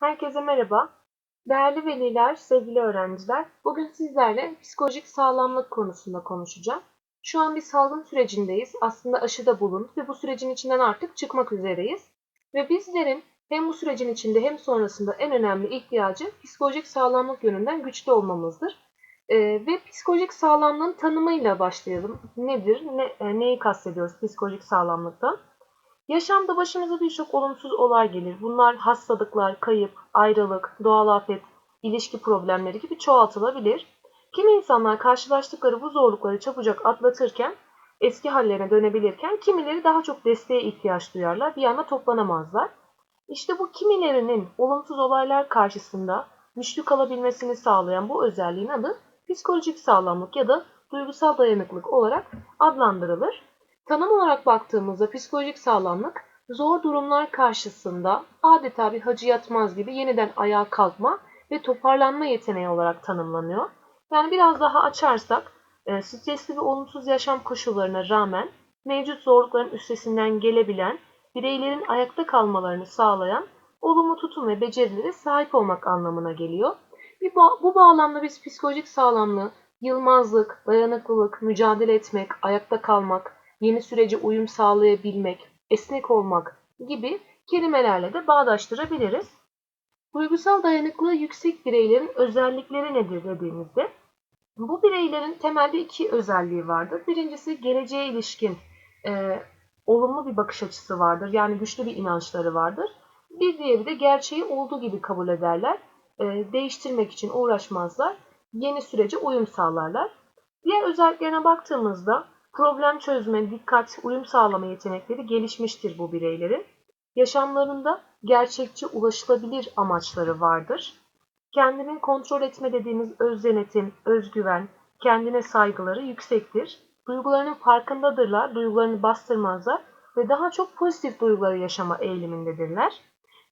Herkese merhaba. Değerli veliler, sevgili öğrenciler, bugün sizlerle psikolojik sağlamlık konusunda konuşacağım. Şu an bir salgın sürecindeyiz. Aslında aşı da bulundu ve bu sürecin içinden artık çıkmak üzereyiz. Ve bizlerin hem bu sürecin içinde hem sonrasında en önemli ihtiyacı psikolojik sağlamlık yönünden güçlü olmamızdır. Ee, ve psikolojik sağlamlığın tanımıyla başlayalım. Nedir, ne, e, neyi kastediyoruz psikolojik sağlamlıktan? Yaşamda başımıza birçok olumsuz olay gelir. Bunlar hastalıklar, kayıp, ayrılık, doğal afet, ilişki problemleri gibi çoğaltılabilir. Kimi insanlar karşılaştıkları bu zorlukları çabucak atlatırken, eski hallerine dönebilirken kimileri daha çok desteğe ihtiyaç duyarlar, bir anda toplanamazlar. İşte bu kimilerinin olumsuz olaylar karşısında güçlü kalabilmesini sağlayan bu özelliğin adı psikolojik sağlamlık ya da duygusal dayanıklık olarak adlandırılır. Tanım olarak baktığımızda psikolojik sağlamlık zor durumlar karşısında adeta bir hacı yatmaz gibi yeniden ayağa kalkma ve toparlanma yeteneği olarak tanımlanıyor. Yani biraz daha açarsak e, stresli ve olumsuz yaşam koşullarına rağmen mevcut zorlukların üstesinden gelebilen, bireylerin ayakta kalmalarını sağlayan olumlu tutum ve becerilere sahip olmak anlamına geliyor. Bu bağlamda biz psikolojik sağlamlığı yılmazlık, dayanıklılık, mücadele etmek, ayakta kalmak, yeni sürece uyum sağlayabilmek, esnek olmak gibi kelimelerle de bağdaştırabiliriz. Duygusal dayanıklılığı yüksek bireylerin özellikleri nedir dediğimizde bu bireylerin temelde iki özelliği vardır. Birincisi geleceğe ilişkin e, olumlu bir bakış açısı vardır. Yani güçlü bir inançları vardır. Bir diğeri de gerçeği olduğu gibi kabul ederler. E, değiştirmek için uğraşmazlar. Yeni sürece uyum sağlarlar. Diğer özelliklerine baktığımızda Problem çözme, dikkat, uyum sağlama yetenekleri gelişmiştir bu bireylerin. Yaşamlarında gerçekçi ulaşılabilir amaçları vardır. Kendini kontrol etme dediğimiz öz denetim, özgüven, kendine saygıları yüksektir. Duygularının farkındadırlar, duygularını bastırmazlar ve daha çok pozitif duyguları yaşama eğilimindedirler.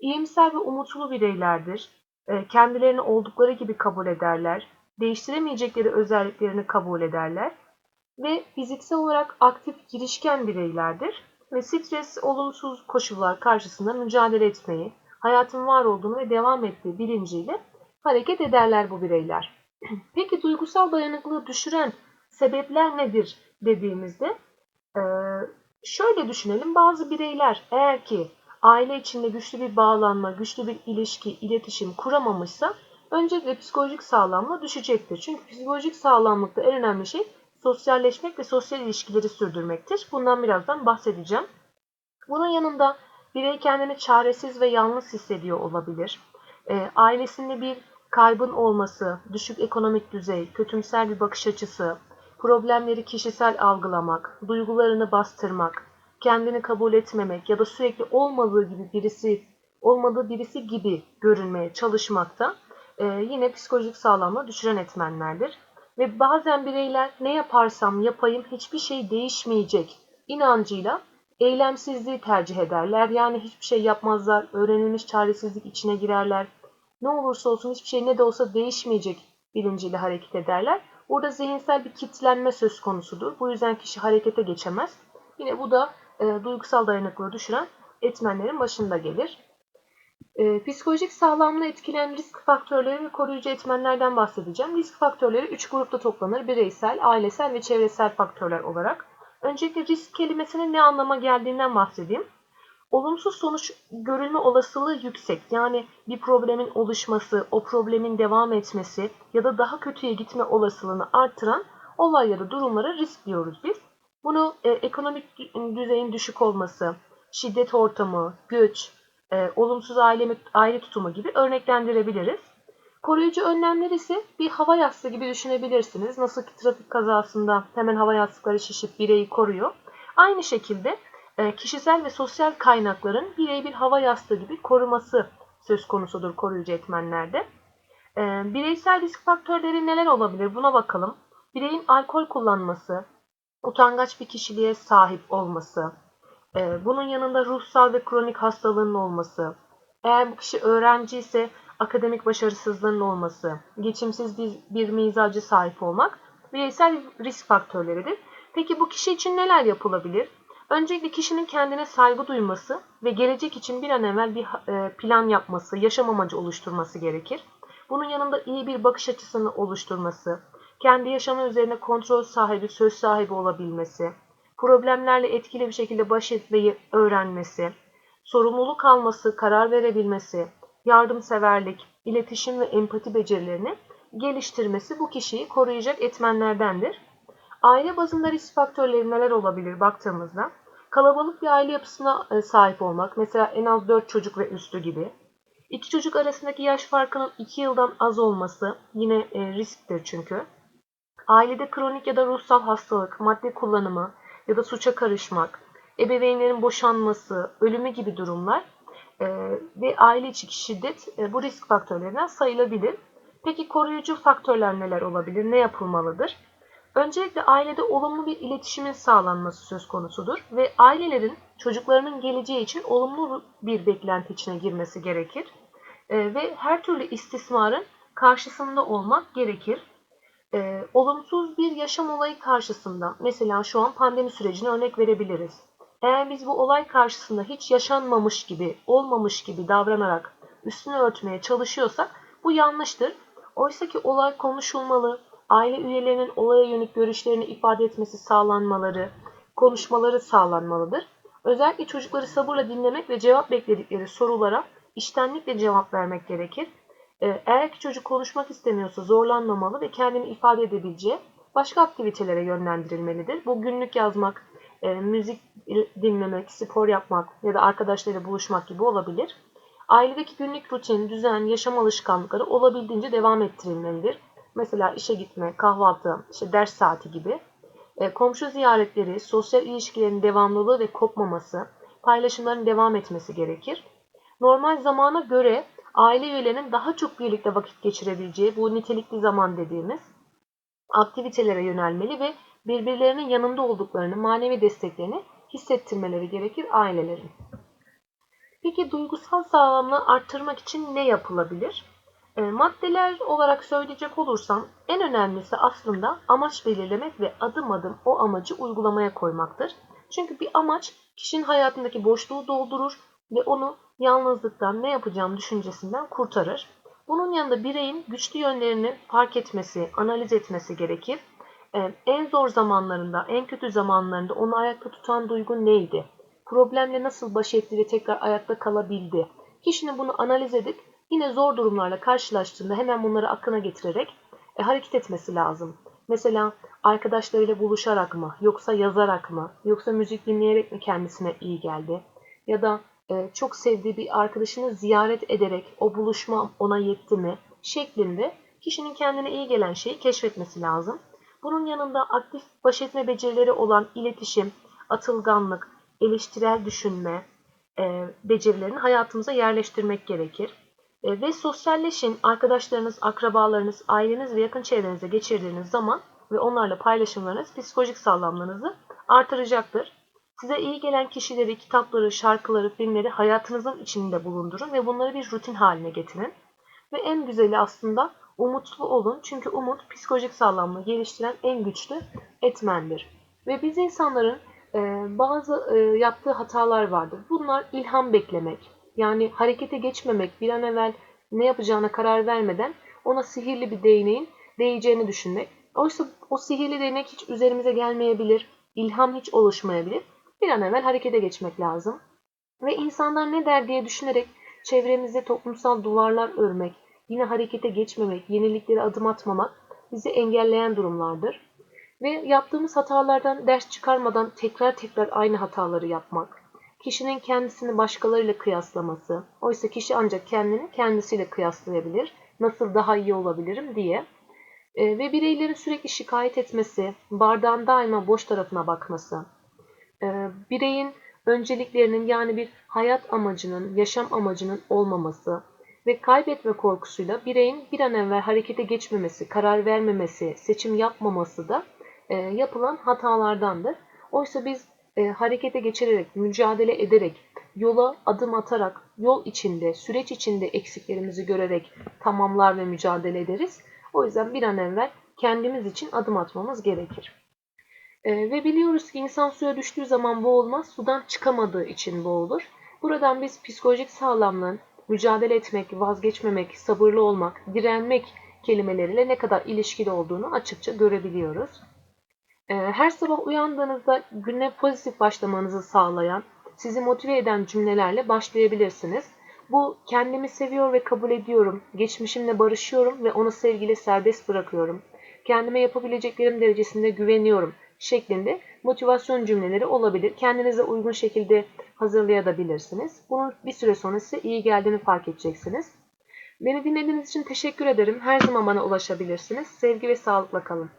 İyimser ve umutlu bireylerdir. Ee, kendilerini oldukları gibi kabul ederler. Değiştiremeyecekleri özelliklerini kabul ederler ve fiziksel olarak aktif girişken bireylerdir ve stres, olumsuz koşullar karşısında mücadele etmeyi, hayatın var olduğunu ve devam ettiği bilinciyle hareket ederler bu bireyler. Peki duygusal dayanıklılığı düşüren sebepler nedir dediğimizde şöyle düşünelim bazı bireyler eğer ki aile içinde güçlü bir bağlanma, güçlü bir ilişki, iletişim kuramamışsa öncelikle psikolojik sağlamlığı düşecektir. Çünkü psikolojik sağlamlıkta en önemli şey sosyalleşmek ve sosyal ilişkileri sürdürmektir. Bundan birazdan bahsedeceğim. Bunun yanında birey kendini çaresiz ve yalnız hissediyor olabilir. E, ailesinde bir kaybın olması, düşük ekonomik düzey, kötümser bir bakış açısı, problemleri kişisel algılamak, duygularını bastırmak, kendini kabul etmemek ya da sürekli olmadığı gibi birisi olmadığı birisi gibi görünmeye çalışmakta e, yine psikolojik sağlamlığı düşüren etmenlerdir. Ve bazen bireyler ne yaparsam yapayım hiçbir şey değişmeyecek inancıyla eylemsizliği tercih ederler. Yani hiçbir şey yapmazlar, öğrenilmiş çaresizlik içine girerler. Ne olursa olsun hiçbir şey ne de olsa değişmeyecek bilinciyle hareket ederler. Burada zihinsel bir kitlenme söz konusudur. Bu yüzden kişi harekete geçemez. Yine bu da e, duygusal dayanıklılığı düşüren etmenlerin başında gelir. E, psikolojik sağlamlığı etkileyen risk faktörleri ve koruyucu etmenlerden bahsedeceğim. Risk faktörleri 3 grupta toplanır. Bireysel, ailesel ve çevresel faktörler olarak. Öncelikle risk kelimesinin ne anlama geldiğinden bahsedeyim. Olumsuz sonuç görülme olasılığı yüksek. Yani bir problemin oluşması, o problemin devam etmesi ya da daha kötüye gitme olasılığını artıran olay ya da durumlara risk diyoruz biz. Bunu e, ekonomik düzeyin düşük olması, şiddet ortamı, güç, e, olumsuz aile, aile tutumu gibi örneklendirebiliriz. Koruyucu önlemler ise bir hava yastığı gibi düşünebilirsiniz. Nasıl ki trafik kazasında hemen hava yastıkları şişip bireyi koruyor. Aynı şekilde e, kişisel ve sosyal kaynakların bireyi bir hava yastığı gibi koruması söz konusudur koruyucu etmenlerde. E, bireysel risk faktörleri neler olabilir buna bakalım. Bireyin alkol kullanması, utangaç bir kişiliğe sahip olması, bunun yanında ruhsal ve kronik hastalığın olması, eğer bu kişi öğrenci ise akademik başarısızlığının olması, geçimsiz bir, bir mizacı sahip olmak bireysel risk faktörleridir. Peki bu kişi için neler yapılabilir? Öncelikle kişinin kendine saygı duyması ve gelecek için bir an evvel bir e, plan yapması, yaşam amacı oluşturması gerekir. Bunun yanında iyi bir bakış açısını oluşturması, kendi yaşamı üzerine kontrol sahibi, söz sahibi olabilmesi, problemlerle etkili bir şekilde baş etmeyi öğrenmesi, sorumluluk alması, karar verebilmesi, yardımseverlik, iletişim ve empati becerilerini geliştirmesi bu kişiyi koruyacak etmenlerdendir. Aile bazında risk faktörleri neler olabilir baktığımızda? Kalabalık bir aile yapısına e, sahip olmak, mesela en az 4 çocuk ve üstü gibi. İki çocuk arasındaki yaş farkının 2 yıldan az olması yine e, risktir çünkü. Ailede kronik ya da ruhsal hastalık, madde kullanımı ya da suça karışmak, ebeveynlerin boşanması, ölümü gibi durumlar e, ve aile içi şiddet e, bu risk faktörlerinden sayılabilir. Peki koruyucu faktörler neler olabilir? Ne yapılmalıdır? Öncelikle ailede olumlu bir iletişimin sağlanması söz konusudur ve ailelerin çocuklarının geleceği için olumlu bir beklenti içine girmesi gerekir e, ve her türlü istismarın karşısında olmak gerekir. E, olumsuz bir yaşam olayı karşısında, mesela şu an pandemi sürecine örnek verebiliriz. Eğer biz bu olay karşısında hiç yaşanmamış gibi, olmamış gibi davranarak üstünü örtmeye çalışıyorsak bu yanlıştır. Oysa ki olay konuşulmalı, aile üyelerinin olaya yönelik görüşlerini ifade etmesi sağlanmaları, konuşmaları sağlanmalıdır. Özellikle çocukları sabırla dinlemek ve cevap bekledikleri sorulara iştenlikle cevap vermek gerekir. Ee, eğer ki çocuk konuşmak istemiyorsa zorlanmamalı ve kendini ifade edebileceği başka aktivitelere yönlendirilmelidir. Bu günlük yazmak, e, müzik dinlemek, spor yapmak ya da arkadaşlarıyla buluşmak gibi olabilir. Ailedeki günlük rutin, düzen, yaşam alışkanlıkları olabildiğince devam ettirilmelidir. Mesela işe gitme, kahvaltı, işte ders saati gibi. E, komşu ziyaretleri, sosyal ilişkilerin devamlılığı ve kopmaması, paylaşımların devam etmesi gerekir. Normal zamana göre aile üyelerinin daha çok birlikte vakit geçirebileceği bu nitelikli zaman dediğimiz aktivitelere yönelmeli ve birbirlerinin yanında olduklarını, manevi desteklerini hissettirmeleri gerekir ailelerin. Peki duygusal sağlamlığı arttırmak için ne yapılabilir? E, maddeler olarak söyleyecek olursam en önemlisi aslında amaç belirlemek ve adım adım o amacı uygulamaya koymaktır. Çünkü bir amaç kişinin hayatındaki boşluğu doldurur ve onu yalnızlıktan ne yapacağım düşüncesinden kurtarır. Bunun yanında bireyin güçlü yönlerini fark etmesi, analiz etmesi gerekir. Ee, en zor zamanlarında, en kötü zamanlarında onu ayakta tutan duygu neydi? Problemle nasıl baş etti ve tekrar ayakta kalabildi? Kişinin bunu analiz edip yine zor durumlarla karşılaştığında hemen bunları aklına getirerek e, hareket etmesi lazım. Mesela arkadaşlarıyla buluşarak mı, yoksa yazarak mı, yoksa müzik dinleyerek mi kendisine iyi geldi? Ya da çok sevdiği bir arkadaşını ziyaret ederek o buluşma ona yetti mi şeklinde kişinin kendine iyi gelen şeyi keşfetmesi lazım. Bunun yanında aktif baş etme becerileri olan iletişim, atılganlık, eleştirel düşünme e, becerilerini hayatımıza yerleştirmek gerekir. E, ve sosyalleşin, arkadaşlarınız, akrabalarınız, aileniz ve yakın çevrenize geçirdiğiniz zaman ve onlarla paylaşımlarınız psikolojik sağlamlığınızı artıracaktır. Size iyi gelen kişileri, kitapları, şarkıları, filmleri hayatınızın içinde bulundurun ve bunları bir rutin haline getirin. Ve en güzeli aslında umutlu olun. Çünkü umut psikolojik sağlamlığı geliştiren en güçlü etmendir. Ve biz insanların e, bazı e, yaptığı hatalar vardır. Bunlar ilham beklemek. Yani harekete geçmemek, bir an evvel ne yapacağına karar vermeden ona sihirli bir değneğin değeceğini düşünmek. Oysa o sihirli değnek hiç üzerimize gelmeyebilir, ilham hiç oluşmayabilir bir an evvel harekete geçmek lazım. Ve insanlar ne der diye düşünerek çevremizde toplumsal duvarlar örmek, yine harekete geçmemek, yeniliklere adım atmamak bizi engelleyen durumlardır. Ve yaptığımız hatalardan ders çıkarmadan tekrar tekrar aynı hataları yapmak, kişinin kendisini başkalarıyla kıyaslaması, oysa kişi ancak kendini kendisiyle kıyaslayabilir, nasıl daha iyi olabilirim diye. E, ve bireylerin sürekli şikayet etmesi, bardağın daima boş tarafına bakması, e, bireyin önceliklerinin yani bir hayat amacının, yaşam amacının olmaması ve kaybetme korkusuyla bireyin bir an evvel harekete geçmemesi, karar vermemesi, seçim yapmaması da e, yapılan hatalardandır. Oysa biz e, harekete geçirerek, mücadele ederek, yola adım atarak, yol içinde, süreç içinde eksiklerimizi görerek tamamlar ve mücadele ederiz. O yüzden bir an evvel kendimiz için adım atmamız gerekir. Ee, ve biliyoruz ki insan suya düştüğü zaman boğulmaz, sudan çıkamadığı için boğulur. Buradan biz psikolojik sağlamlığın mücadele etmek, vazgeçmemek, sabırlı olmak, direnmek kelimeleriyle ne kadar ilişkili olduğunu açıkça görebiliyoruz. Ee, her sabah uyandığınızda güne pozitif başlamanızı sağlayan, sizi motive eden cümlelerle başlayabilirsiniz. Bu kendimi seviyor ve kabul ediyorum, geçmişimle barışıyorum ve onu sevgiyle serbest bırakıyorum, kendime yapabileceklerim derecesinde güveniyorum şeklinde motivasyon cümleleri olabilir. Kendinize uygun şekilde hazırlayabilirsiniz. Bunun bir süre sonra size iyi geldiğini fark edeceksiniz. Beni dinlediğiniz için teşekkür ederim. Her zaman bana ulaşabilirsiniz. Sevgi ve sağlıkla kalın.